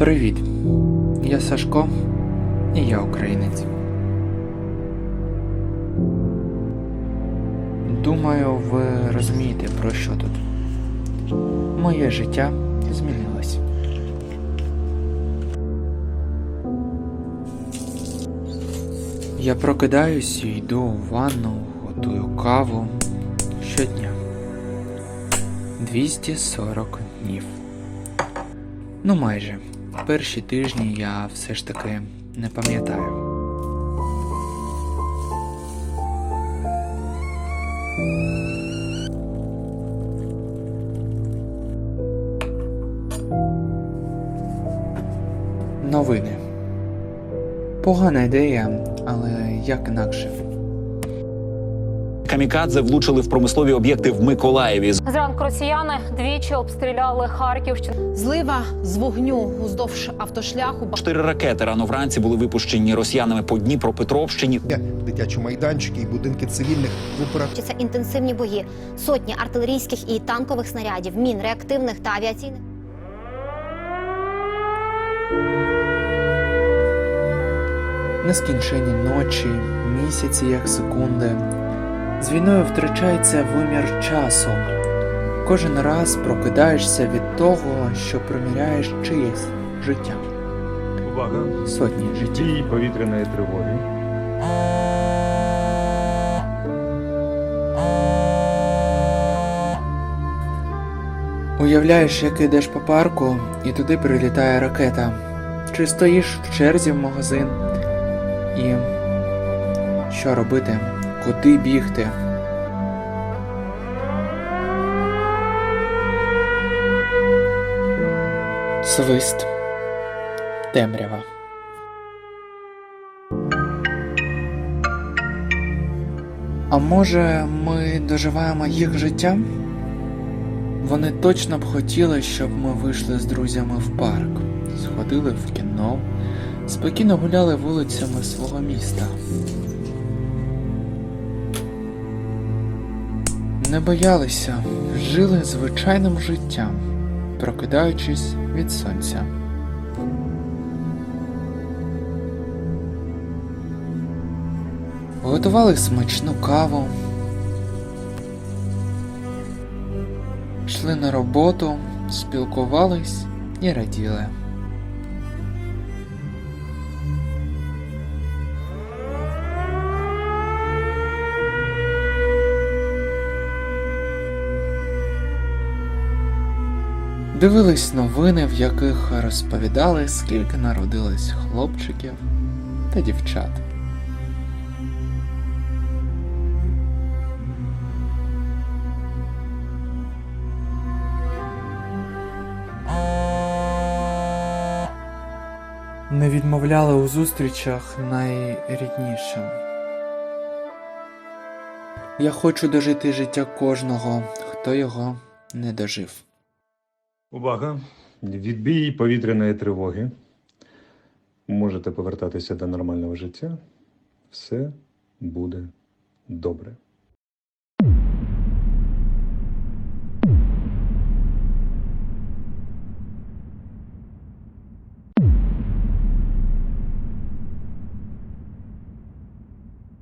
Привіт. Я Сашко, і я українець. Думаю, ви розумієте, про що тут. Моє життя змінилось. Я прокидаюсь і йду у ванну, готую каву щодня. 240 днів. Ну, майже. Перші тижні я все ж таки не пам'ятаю. Новини. Погана ідея, але як інакше. Камікадзе влучили в промислові об'єкти в Миколаєві. Зранку росіяни двічі обстріляли Харківщину. Злива з вогню уздовж автошляху. Чотири ракети рано вранці були випущені росіянами по Дніпропетровщині. дитячі майданчики і будинки цивільних в Це інтенсивні бої, сотні артилерійських і танкових снарядів, мін, реактивних та авіаційних. Нескінчені ночі, місяці як секунди. З війною втрачається вимір часу. Кожен раз прокидаєшся від того, що проміряєш чиєсь життя. Увага! Сотні життів. Дії повітряної тривоги. Уявляєш, як ідеш по парку, і туди прилітає ракета. Чи стоїш в черзі в магазин? І що робити? Куди бігти? Свист. Темрява. А може, ми доживаємо їх життя? Вони точно б хотіли, щоб ми вийшли з друзями в парк, сходили в кіно, спокійно гуляли вулицями свого міста. Не боялися, жили звичайним життям, прокидаючись від сонця. Готували смачну каву, йшли на роботу, спілкувались і раділи. Дивились новини, в яких розповідали, скільки народилось хлопчиків та дівчат. Не відмовляли у зустрічах найріднішим. Я хочу дожити життя кожного, хто його не дожив. Увага! Відбій повітряної тривоги. Можете повертатися до нормального життя. Все буде добре.